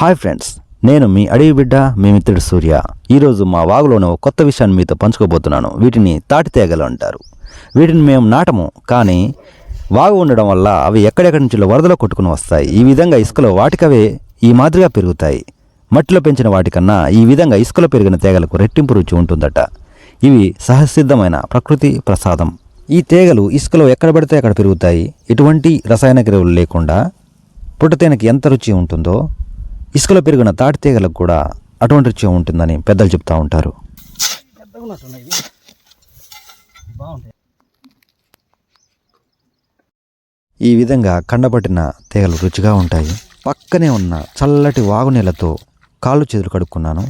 Hi friends నేను మీ అడవి బిడ్డ మీ మిత్రుడు సూర్య. ఈరోజు మా వాగులోని ఒక కొత్త విషయాన్ని మీతో పంచుకోబోతున్నాను. వీటిని తాటి తేగలు అంటారు. వీటిని మేము నాటము కానీ వాగు ఉండడం వల్ల అవి ఎక్కడెక్కడి నుంచి వరదలో కొట్టుకుని వస్తాయి. ఈ విధంగా ఇసుకలో వాటికవే ఈ మాదిరిగా పెరుగుతాయి. మట్టిలో పెంచిన వాటికన్నా ఈ విధంగా ఇసుకలో పెరిగిన తేగలకు రెట్టింపు రుచి ఉంటుందట. ఇవి సహసిద్ధమైన ప్రకృతి ప్రసాదం. ఈ తేగలు ఇసుకలో ఎక్కడ పడితే అక్కడ పెరుగుతాయి? ఎటువంటి రసాయన క్రియలు లేకుండా పుట్టతేనకి ఎంత రుచి ఉంటుందో ఇసుకలో పెరిగిన తాటి తీగలకు కూడా అటువంటి రుచి ఉంటుందని పెద్దలు చెప్తా ఉంటారు. ఈ విధంగా కండపట్టిన తీగలు రుచిగా ఉంటాయి. పక్కనే ఉన్న చల్లటి వాగునీళ్ళతో కాళ్ళు చేతులు కడుక్కున్నాను.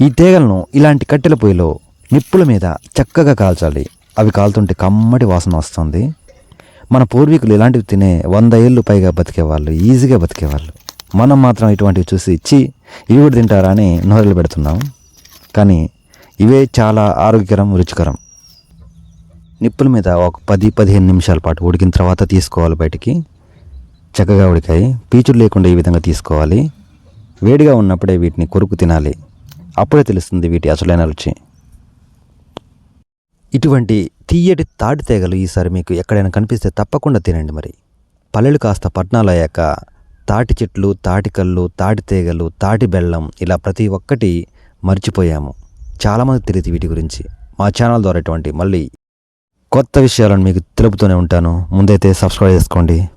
ఈ తీగలను ఇలాంటి కట్టెల పొయ్యిలో నిప్పుల మీద చక్కగా కాల్చాలి. అవి కాలుతుంటే కమ్మటి వాసన వస్తుంది. మన పూర్వీకులు ఇలాంటివి తినే వంద ఏళ్ళు పైగా బతికేవాళ్ళు ఈజీగా బతికేవాళ్ళు. మనం మాత్రం ఇటువంటివి చూసి ఇచ్చి ఇవి కూడా తింటారా అని నోరలు పెడుతున్నాం. కానీ ఇవే చాలా ఆరోగ్యకరం రుచికరం. నిప్పుల మీద ఒక పది పదిహేను నిమిషాల పాటు ఉడికిన తర్వాత తీసుకోవాలి బయటికి. చక్కగా ఉడికాయి. పీచులు లేకుండా ఈ విధంగా తీసుకోవాలి. వేడిగా ఉన్నప్పుడే వీటిని కొరుకు తినాలి. అప్పుడే తెలుస్తుంది వీటి అసలైన రుచి. ఇటువంటి తీయటి తాటి తీగలు ఈసారి మీకు ఎక్కడైనా కనిపిస్తే తప్పకుండా తినండి మరి. పల్లెలు కాస్త పట్నాలు అయ్యాక తాటి చెట్లు తాటి కళ్ళు తాటి తీగలు తాటి బెల్లం ఇలా ప్రతి ఒక్కటి మర్చిపోయాము. చాలామంది తెలియదు వీటి గురించి. మా ఛానల్ ద్వారా ఇటువంటి మళ్ళీ కొత్త విషయాలను మీకు తెలుపుతూనే ఉంటాను. ముందైతే సబ్స్క్రైబ్ చేసుకోండి.